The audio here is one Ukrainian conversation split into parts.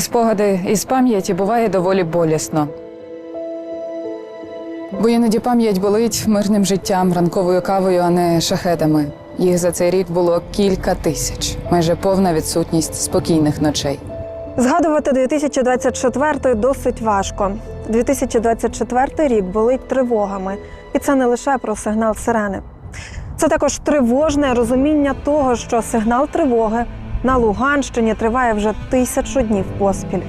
Спогади із пам'яті буває доволі болісно. Бо іноді пам'ять болить мирним життям, ранковою кавою, а не шахедами. Їх за цей рік було кілька тисяч, майже повна відсутність спокійних ночей. Згадувати 2024 досить важко. 2024 рік болить тривогами, і це не лише про сигнал сирени. Це також тривожне розуміння того, що сигнал тривоги на Луганщині триває вже тисячу днів поспіль.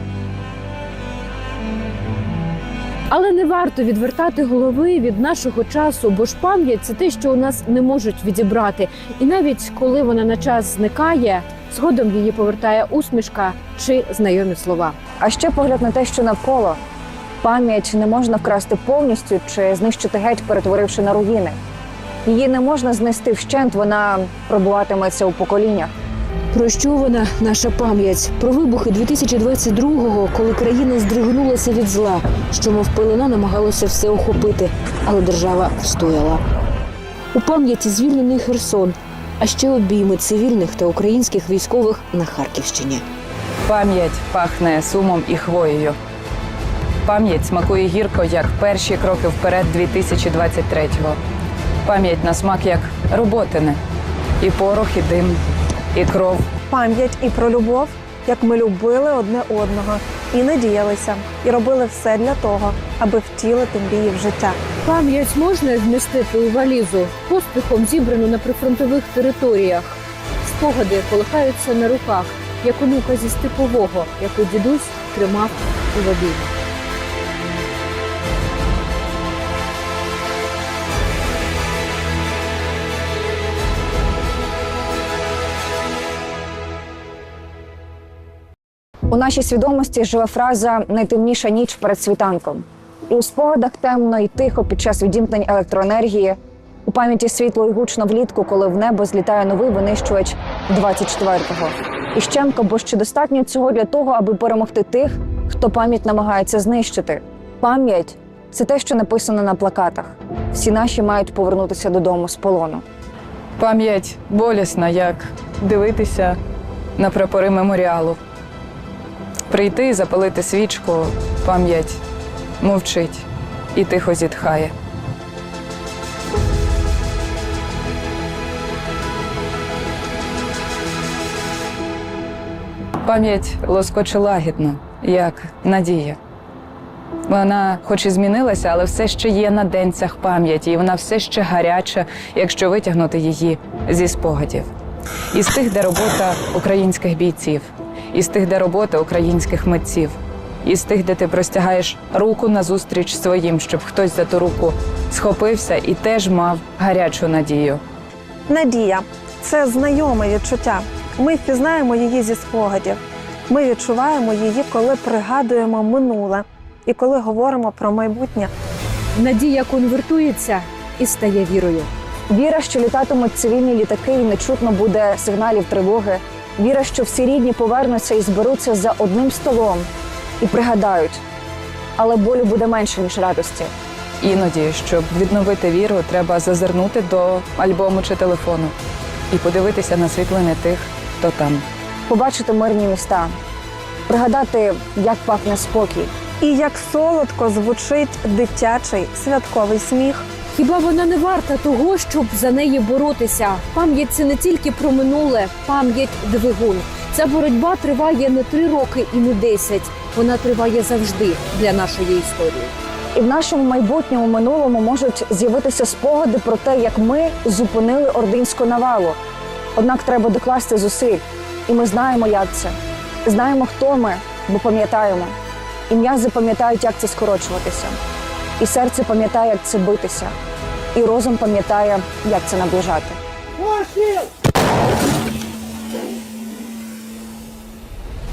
Але не варто відвертати голови від нашого часу, бо ж пам'ять це те, що у нас не можуть відібрати. І навіть коли вона на час зникає, згодом її повертає усмішка чи знайомі слова. А ще погляд на те, що навколо. Пам'ять не можна вкрасти повністю чи знищити геть, перетворивши на руїни. Її не можна знести вщент, вона пробуватиметься у поколіннях. Про що вона наша пам'ять? Про вибухи 2022-го, коли країна здригнулася від зла, що мов пелена намагалося все охопити, але держава встояла. У пам'яті звільнений Херсон, а ще обійми цивільних та українських військових на Харківщині. Пам'ять пахне сумом і хвоєю. Пам'ять смакує гірко, як перші кроки вперед 2023-го. Пам'ять на смак як роботине. І порох, і дим, і кров. Пам'ять і про любов, як ми любили одне одного, і надіялися, і робили все для того, аби втілити мрії в життя. Пам'ять можна вмістити у валізу, поспіхом зібрану на прифронтових територіях. Спогади колихаються на руках, як онука зі степового, яку дідусь тримав у воді. У нашій свідомості живе фраза найтемніша ніч перед світанком. І у спогадах темно і тихо під час відімкнень електроенергії. У пам'яті світло і гучно влітку, коли в небо злітає новий винищувач 24-го. І щемка, бо ще достатньо цього для того, аби перемогти тих, хто пам'ять намагається знищити. Пам'ять це те, що написано на плакатах. Всі наші мають повернутися додому з полону. Пам'ять болісна, як дивитися на прапори меморіалу. Прийти і запалити свічку, пам'ять мовчить і тихо зітхає. Пам'ять лоскоче лагідно, як надія. Вона, хоч і змінилася, але все ще є на денцях пам'яті, і вона все ще гаряча, якщо витягнути її зі спогадів. Із тих, де робота українських бійців, із тих, де робота українських митців, із тих, де ти простягаєш руку назустріч своїм, щоб хтось за ту руку схопився і теж мав гарячу надію. Надія це знайоме відчуття. Ми впізнаємо її зі спогадів. Ми відчуваємо її, коли пригадуємо минуле і коли говоримо про майбутнє. Надія конвертується і стає вірою. Віра, що літатимуть цивільні літаки і не чутно буде сигналів тривоги. Віра, що всі рідні повернуться і зберуться за одним столом і пригадають. Але болю буде менше, ніж радості. Іноді, щоб відновити віру, треба зазирнути до альбому чи телефону і подивитися на світлини тих, хто там. Побачити мирні міста, пригадати, як пахне спокій. І як солодко звучить дитячий святковий сміх. Хіба вона не варта того, щоб за неї боротися? Пам'ять це не тільки про минуле, пам'ять двигун. Ця боротьба триває не три роки і не десять. Вона триває завжди для нашої історії. І в нашому майбутньому минулому можуть з'явитися спогади про те, як ми зупинили ординську навалу. Однак треба докласти зусиль, і ми знаємо, як це. Знаємо, хто ми, бо пам'ятаємо. І м'язи пам'ятають, як це скорочуватися. І серце пам'ятає, як це битися. І розум пам'ятає, як це наближати.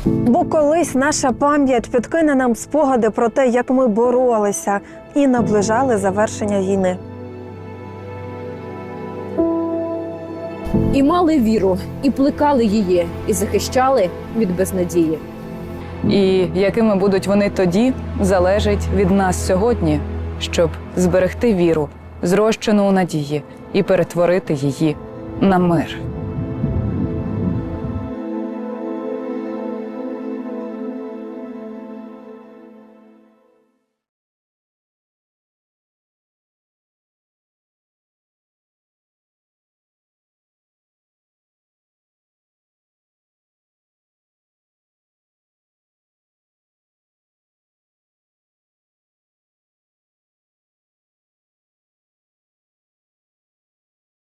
Бо колись наша пам'ять підкине нам спогади про те, як ми боролися і наближали завершення війни. І мали віру, і плекали її, і захищали від безнадії. І якими будуть вони тоді, залежить від нас сьогодні, щоб зберегти віру, зрощену у надії, і перетворити її на мир.